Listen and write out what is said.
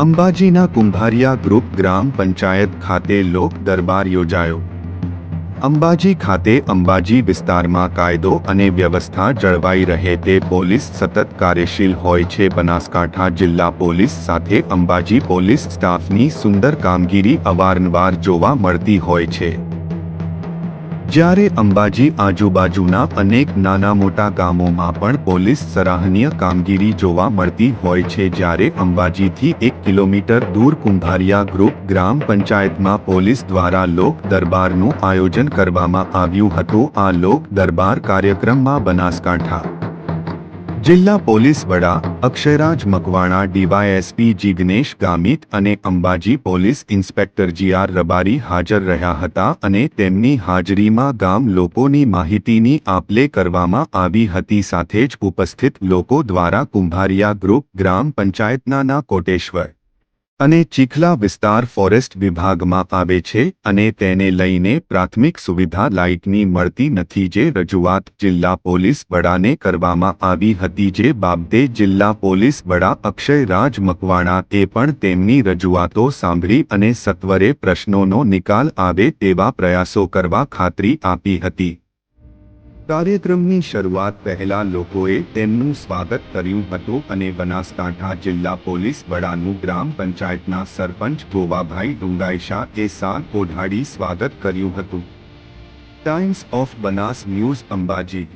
અંબાજીના Kumbhariya group ગ્રામ પંચાયત ખાતે લોક દરબાર યોજાયો. અંબાજી ખાતે અંબાજી વિસ્તારમાં કાયદો અને વ્યવસ્થા જળવાઈ રહે તે પોલીસ સતત કાર્યશીલ હોય છે. બનાસકાંઠા જિલ્લા પોલીસ સાથે અંબાજી પોલીસ સ્ટાફની સુંદર કામગીરી અવારનવાર જોવા મળતી હોય છે. જ્યારે અંબાજી આજુબાજુના અનેક નાના મોટા ગામોમાં પણ પોલીસ સરાહનીય કામગીરી જોવા મળતી હોય છે, જ્યારે અંબાજીથી એક કિલોમીટર દૂર કુંભારિયા ગ્રુપ ગ્રામ પંચાયતમાં પોલીસ દ્વારા લોક દરબારનું આયોજન કરવામાં આવ્યું હતું. આ લોક દરબાર કાર્યક્રમમાં બનાસકાંઠા જિલ્લા પોલીસ વડા અક્ષયરાજ મકવાણા, ડીવાયએસપી જિગ્નેશ ગામિત અને Ambaji police inspector GR Rabari હાજર રહ્યા હતા અને તેમની હાજરીમાં ગામ લોકોની માહિતીની આપલે કરવામાં આવી હતી. સાથે જ ઉપસ્થિત લોકો દ્વારા કુંભારિયા ગ્રુપ, ગ્રામ પંચાયતના કોટેશ્વર અને ચીખલા વિસ્તાર ફોરેસ્ટ વિભાગમાં આવે છે અને તેને લઈને પ્રાથમિક સુવિધા લાઇટની મળતી નથી જે રજૂઆત જિલ્લા પોલીસ વડાને કરવામાં આવી હતી જે બાબતે જિલ્લા પોલીસ વડા અક્ષય રાજ મકવાણા એ પણ તેમની રજૂઆતો સાંભળી અને સત્વરે પ્રશ્નોનો નિકાલ આવે તેવા પ્રયાસો કરવા ખાતરી આપી હતી. કાર્યક્રમની શરૂઆત પહેલા લોકોએ તેમનું સ્વાગત કર્યું હતું અને બનાસકાંઠા જિલ્લા પોલીસ વડાનું ગ્રામ પંચાયતના સરપંચ ગોવાભાઈ ડુંગાઈશા એ સાત ઓઢાડી સ્વાગત કર્યું હતું Times of Banas news, Ambaji.